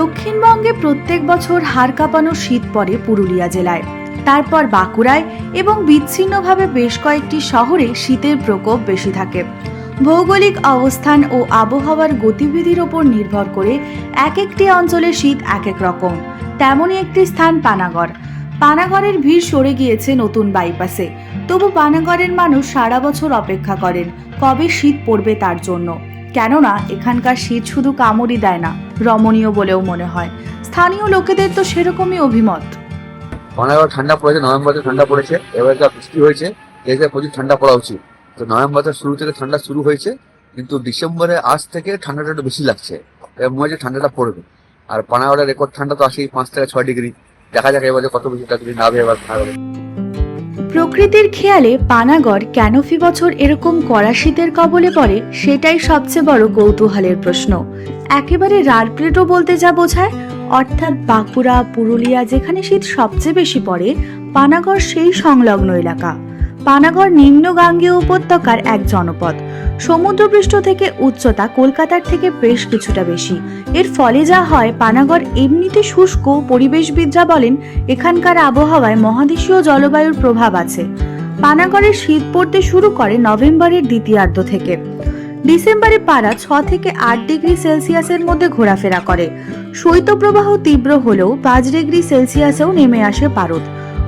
দক্ষিণবঙ্গে প্রত্যেক বছর হাড় কাঁপানো শীত পড়ে পুরুলিয়া জেলায়। তারপর বাঁকুড়ায় এবং বিচ্ছিন্নভাবে বেশ কয়েকটি শহরে শীতের প্রকোপ বেশি থাকে। ভৌগোলিক অবস্থান ও আবহাওয়ার গতিবিধির ওপর নির্ভর করে এক একটি অঞ্চলে শীত এক এক রকম। তেমনই একটি স্থান পানাগড়। পানাগড়ের ভিড় সরে গিয়েছে নতুন বাইপাসে। তবু পানাগড়ের মানুষ সারা বছর অপেক্ষা করেন, কবে শীত পড়বে তার জন্য। কেননা এখানকার শীত শুধু কামড়ই দেয় না, রমণীয় বলেও মনে হয়। স্থানীয় লোকেদের তো সেরকমই অভিমত। পানাগড় ঠান্ডা পড়েছে, নভেম্বরে ঠান্ডা পড়েছে, এবার যা বৃষ্টি হয়েছে প্রচুর ঠান্ডা পড়া উচিত। তো নভেম্বরের শুরু থেকে ঠান্ডা শুরু হয়েছে, কিন্তু ডিসেম্বরে আজ থেকে ঠান্ডাটা একটু বেশি লাগছে। এবার মনে হচ্ছে ঠান্ডাটা পড়বে। আর পানাগড়ের রেকর্ড ঠান্ডা তো আসেই পাঁচ থেকে ছয় ডিগ্রি। দেখা যাক এবারে কত বেশি ডিগ্রি নামবে এবার প্রকৃতির খেয়ালে পানাগড় কেন ফি বছর এরকম কড়া শীতের কবলে পড়ে, সেটাই সবচেয়ে বড় কৌতূহলের প্রশ্ন। একেবারে রারপ্লেটও বলতে যা বোঝায়, অর্থাৎ বাঁকুড়া, পুরুলিয়া যেখানে শীত সবচেয়ে বেশি পড়ে, পানাগড় সেই সংলগ্ন এলাকা। পানাগড় নিম্ন গাঙ্গেয় উপত্যকার এক জনপদ। সমুদ্রপৃষ্ঠ থেকে উচ্চতা কলকাতার থেকে বেশ কিছুটা বেশি। এর ফলে যা হয়, পানাগড় এমনিতে শুষ্ক পরিবেশবিদরা বলেন, এখানকার আবহাওয়ায় মহাদেশীয় জলবায়ুর প্রভাব আছে। পানাগড়ের শীত পড়তে শুরু করে নভেম্বরের দ্বিতীয়ার্ধ থেকে। ডিসেম্বরে পারা ছ থেকে আট ডিগ্রি সেলসিয়াসের মধ্যে ঘোরাফেরা করে। শৈত্যপ্রবাহ তীব্র হলেও পাঁচ ডিগ্রি সেলসিয়াসেও নেমে আসে পারদ।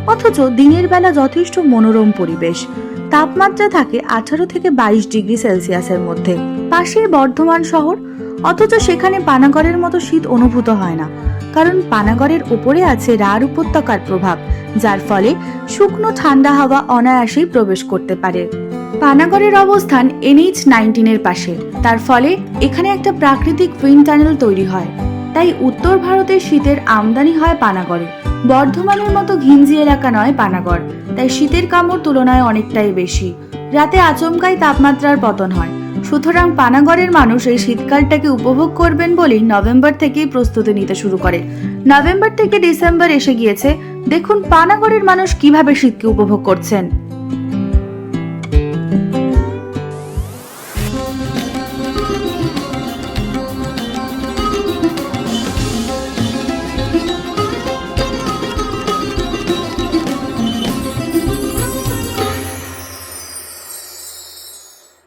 অথচ দিনের বেলা যথেষ্ট মনোরম পরিবেশ। তাপমাত্রা থাকে আঠারো থেকে বাইশ ডিগ্রি সেলসিয়াসের মধ্যে। পাশের বর্ধমান শহর, অথচ সেখানে পানাগড়ের মতো শীত অনুভূত হয় না। কারণ পানাগড়ের ওপরে আছে রার উপত্যকার প্রভাব, যার ফলে শুকনো ঠান্ডা হাওয়া অনায়াসেই প্রবেশ করতে পারে। পানাগড়ের অবস্থান এনএইচ নাইনটিনের পাশে। তার ফলে এখানে একটা প্রাকৃতিক উইন্ড টানেল তৈরি হয়। তাই উত্তর ভারতের শীতের আমদানি হয় পানাগড়ে। বর্ধমানের মতো ঘিঞ্জি এলাকা নয় পানাগড়। তাই শীতের কামড় তুলনায় অনেকটাই বেশি। রাতে আচমকাই তাপমাত্রার পতন হয়। সুতরাং পানাগড়ের মানুষ এই শীতকালটাকে উপভোগ করবেন বলেই নভেম্বর থেকেই প্রস্তুতি নিতে শুরু করে। নভেম্বর থেকে ডিসেম্বর এসে গিয়েছে। দেখুন পানাগড়ের মানুষ কীভাবে শীতকে উপভোগ করছেন।